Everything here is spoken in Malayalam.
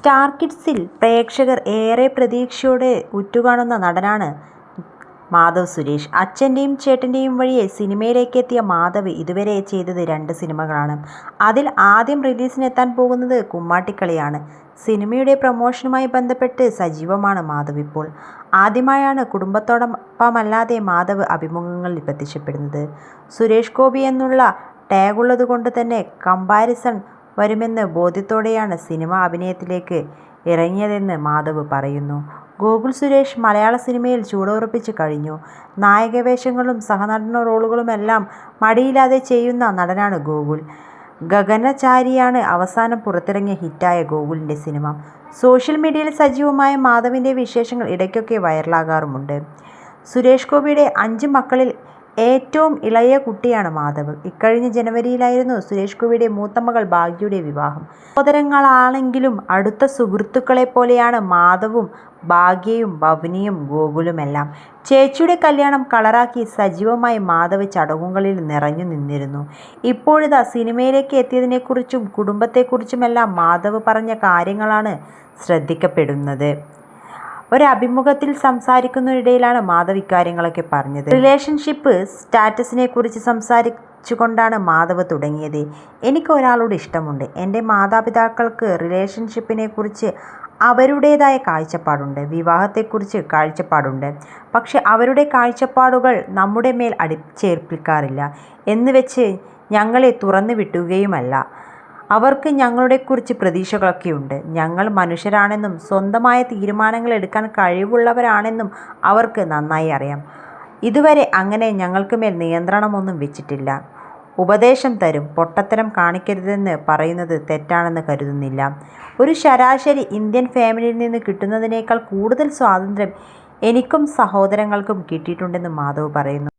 സ്റ്റാർ കിഡ്സിൽ പ്രേക്ഷകർ ഏറെ പ്രതീക്ഷയോടെ ഉറ്റുകാണുന്ന നടനാണ് മാധവ് സുരേഷ്. അച്ഛന്റെയും ചേട്ടന്റെയും വഴിയെ സിനിമയിലേക്ക് എത്തിയ മാധവ് ഇതുവരെ ചെയ്തത് രണ്ട് സിനിമകളാണ്. അതിൽ ആദ്യം റിലീസിനെത്താൻ പോകുന്നത് കുമ്മാട്ടിക്കളിയാണ്. സിനിമയുടെ പ്രമോഷനുമായി ബന്ധപ്പെട്ട് സജീവമാണ് മാധവ് ഇപ്പോൾ. ആദ്യമായാണ് കുടുംബത്തോടൊപ്പമല്ലാതെ മാധവ് അഭിമുഖങ്ങളിൽ പ്രത്യക്ഷപ്പെടുന്നത്. സുരേഷ് ഗോപി എന്നുള്ള ടാഗുള്ളത് കൊണ്ട് തന്നെ കമ്പാരിസൺ വരുമെന്ന ബോധ്യത്തോടെയാണ് സിനിമ അഭിനയത്തിലേക്ക് ഇറങ്ങിയതെന്ന് മാധവ് പറയുന്നു. ഗോകുൽ സുരേഷ് മലയാള സിനിമയിൽ ചുവടുറപ്പിച്ച് കഴിഞ്ഞു. നായകവേഷങ്ങളും സഹനടന റോളുകളുമെല്ലാം മടിയില്ലാതെ ചെയ്യുന്ന നടനാണ് ഗോകുൽ. ഗഗനചാരിയാണ് അവസാനം പുറത്തിറങ്ങിയ ഹിറ്റായ ഗോകുലിന്റെ സിനിമ. സോഷ്യൽ മീഡിയയിൽ സജീവമായ മാധവിന്റെ വിശേഷങ്ങൾ ഇടയ്ക്കൊക്കെ വൈറലാകാറുമുണ്ട്. സുരേഷ് ഗോപിയുടെ അഞ്ച് മക്കളിൽ ഏറ്റവും ഇളയ കുട്ടിയാണ് മാധവ്. ഇക്കഴിഞ്ഞ ജനുവരിയിലായിരുന്നു സുരേഷ് ഗോപിയുടെ മൂത്ത മകൾ ഭാഗ്യയുടെ വിവാഹം. സഹോദരങ്ങളാണെങ്കിലും അടുത്ത സുഹൃത്തുക്കളെ പോലെയാണ് മാധവും ഭാഗ്യയും ഭവനിയും ഗോകുലുമെല്ലാം. ചേച്ചിയുടെ കല്യാണം കളറാക്കി സജീവമായി മാധവ് ചടങ്ങുകളിൽ നിറഞ്ഞു നിന്നിരുന്നു. ഇപ്പോഴിതാ സിനിമയിലേക്ക് എത്തിയതിനെക്കുറിച്ചും കുടുംബത്തെക്കുറിച്ചുമെല്ലാം മാധവ് പറഞ്ഞ കാര്യങ്ങളാണ് ശ്രദ്ധിക്കപ്പെടുന്നത്. ഒരഭിമുഖത്തിൽ സംസാരിക്കുന്നതിനിടയിലാണ് മാധവ് ഇക്കാര്യങ്ങളൊക്കെ പറഞ്ഞത്. റിലേഷൻഷിപ്പ് സ്റ്റാറ്റസിനെ കുറിച്ച് സംസാരി കൊണ്ടാണ് മാധവ് തുടങ്ങിയത്. എനിക്ക് ഒരാളോട് ഇഷ്ടമുണ്ട്. എന്റെ മാതാപിതാക്കൾക്ക് റിലേഷൻഷിപ്പിനെ കുറിച്ച് അവരുടേതായ കാഴ്ചപ്പാടുണ്ട്. വിവാഹത്തെക്കുറിച്ച് കാഴ്ചപ്പാടുണ്ട്. പക്ഷെ അവരുടെ കാഴ്ചപ്പാടുകൾ നമ്മുടെ മേൽ അടിച്ചേൽപ്പിക്കാറില്ല എന്ന് വെച്ച് ഞങ്ങളെ തുറന്നു വിടുകയുമല്ല. അവർക്ക് ഞങ്ങളെക്കുറിച്ച് പ്രതീക്ഷകളൊക്കെയുണ്ട്. ഞങ്ങൾ മനുഷ്യരാണെന്നും സ്വന്തമായ തീരുമാനങ്ങൾ എടുക്കാൻ കഴിവുള്ളവരാണെന്നും അവർക്ക് നന്നായി അറിയാം. ഇതുവരെ അങ്ങനെ ഞങ്ങൾക്ക് മേൽ നിയന്ത്രണമൊന്നും വെച്ചിട്ടില്ല. ഉപദേശം തരും. പൊട്ടത്തരം കാണിക്കരുതെന്ന് പറയുന്നത് തെറ്റാണെന്ന് കരുതുന്നില്ല. ഒരു ശരാശരി ഇന്ത്യൻ ഫാമിലിയിൽ നിന്ന് കിട്ടുന്നതിനേക്കാൾ കൂടുതൽ സ്വാതന്ത്ര്യം എനിക്കും സഹോദരങ്ങൾക്കും കിട്ടിയിട്ടുണ്ടെന്ന് മാധവ് പറയുന്നു.